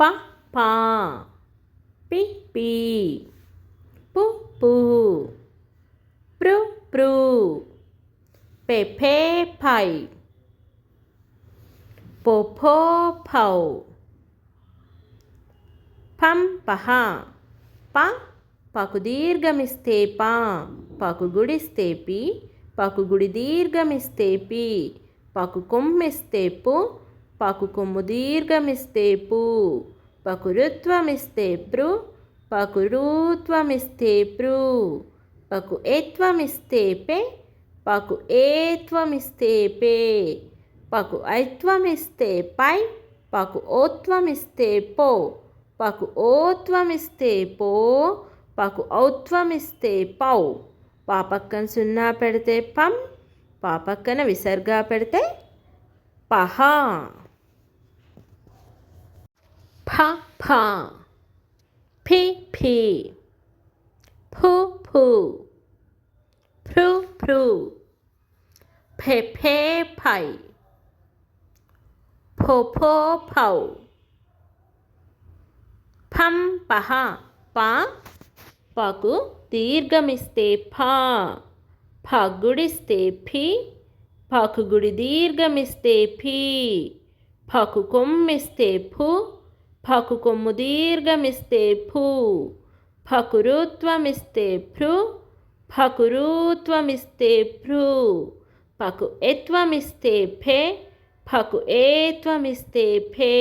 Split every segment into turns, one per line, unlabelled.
ప పా. పి పి. పు పు. ప్రు ప్రు. పె ఫే ఫై పో ఫో ఫౌ ఫం పహ ప పకు దీర్ఘమిస్తే పా. పకు గుడిస్తే పి. పకు గుడి దీర్ఘమిస్తే పి. పకు కొమ్మిస్తే పు. పకు కొమ్ము దీర్ఘమిస్తే పు పకురుత్వమిస్తే ప్రు పకురుత్వమిస్తే ప్రు పకు ఏత్వమిస్తే పే పకు ఏత్వమిస్తే పే పకు ఐత్వమిస్తే పై పకు ఓత్వమిస్తే పో పకు ఓత్వమిస్తే పో పకు ఔత్వమిస్తే పౌ. పాపక్కన సున్నా పెడితే పం పాపక్కన విసర్గా పెడితే పహ. ఫ ఫ ఫి ఫి ఫు ఫు ఫృ ఫృ ఫె ఫే ఫై ఫో ఫో ఫౌ ఫం పహ పా పకు దీర్ఘమిస్తే ఫా ఫ గుడిస్తే ఫి ఫకు గుడి దీర్ఘమిస్తే ఫీ ఫకు కొమ్మిస్తే ఫు ఫకు కొమ్ము దీర్ఘమిస్తే ఫు ఫకురుత్వమిస్తే ఫృ ఫకురుత్వమిస్తే ఫృ పకు ఎత్వమిస్తే ఫే ఫకు ఏత్వమిస్తే ఫే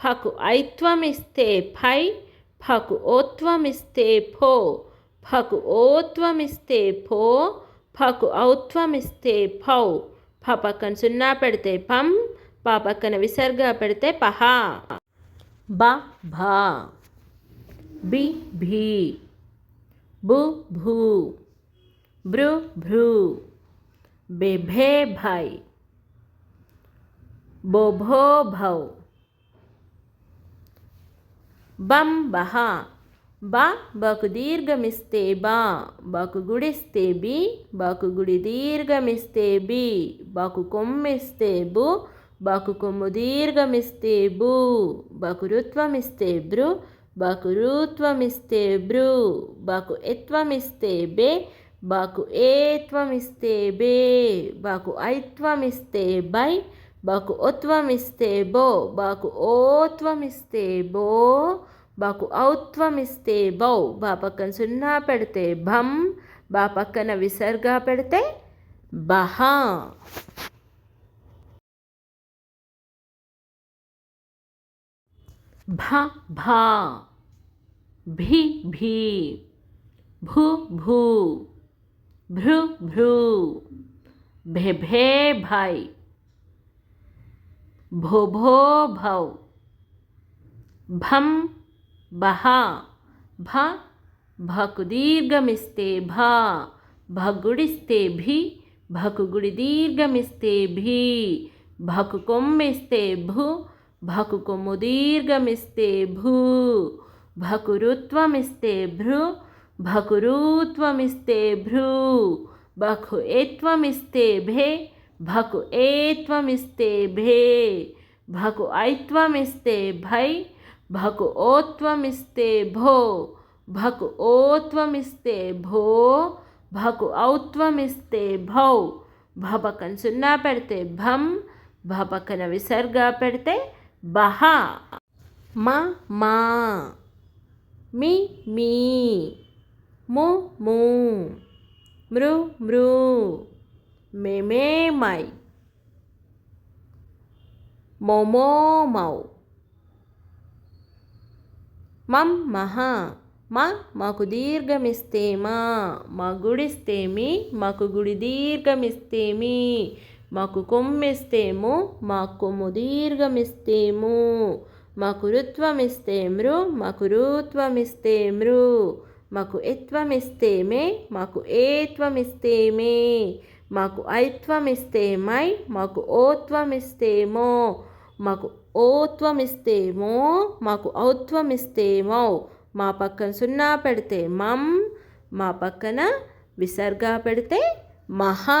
ఫకు ఐత్వమిస్తే ఫై ఫకు ఓత్వమిస్తే ఫో ఫకు ఓత్వమిస్తే ఫో ఫకు ఔత్వమిస్తే ఫౌ ఫ పక్కన సున్నా పెడితే పం పా పక్కన విసర్గ పెడితే పహా. బ భా. బి భీ. బు భూ. భృ భ్రూ బే భై బో భౌ. బం బహ. బా బకు దీర్ఘమిస్తే బా. బకు గుడిస్తే బి. బకు గుడి దీర్ఘమిస్తే బి. బకు కొమ్మిస్తే బు. బకు కొమ్ము దీర్ఘమిస్తే భూ బకురుత్వమిస్తే బ్రు బకురుత్వమిస్తే బ్రు బకు ఎత్వమిస్తే బే బకు ఏత్వమిస్తే బే బకు ఐత్వమిస్తే బై బకు ఒత్వమిస్తే బో బకు ఓత్వమిస్తే బో బకు ఔత్వమిస్తే బౌ బా పక్కన సున్నా పెడితే భం బా పక్కన విసర్గా పెడితే బహ. భ భా భి భీ భూ భూ భృ భ్రూ భే భే భై భో భో భౌ భం బహ భ భకు దీర్ఘమిస్తే భ భగుడిస్తే భి భకు గుడి దీర్ఘమిస్తే భీ భకు కొమ్మిస్తే భు భకుకు కొమ్ము దీర్ఘమిస్తే భూ భకురుత్వమిస్తే భృ భకురుత్వమిస్తే భ్రూ భకు ఏత్వమిస్తే భే భకు ఏత్వమిస్తే భే భకు ఐత్వమిస్తే భై భకు ఓత్వమిస్తే భో భకు ఓత్వమిస్తే భో భకు ఔత్వమిస్తే భౌ భపకన్ సున్నా పెడితే భం భపకన పక్కన విసర్గా పెడితే బహ మ మా మీ మీ ము ము మృ మృ మే మై మోమో మౌ మం మహ మా మాకు దీర్ఘమిస్తే మా మా గుడిస్తేమి మాకు గుడి దీర్ఘమిస్తేమి మాకు కొమ్మిస్తేము మాకు దీర్ఘమిస్తేము మాకు రుత్వమిస్తే మృ మాకు రుత్వమిస్తే మృ మాకు ఎత్వమిస్తేమే మాకు ఏత్వమిస్తేమే మాకు ఐత్వమిస్తేమై మాకు ఓత్వమిస్తేమో మాకు ఓత్వమిస్తేమో మాకు ఔత్వమిస్తేమో. మా పక్కన సున్నా పెడితే మమ్ మా పక్కన విసర్గా పెడితే మహా.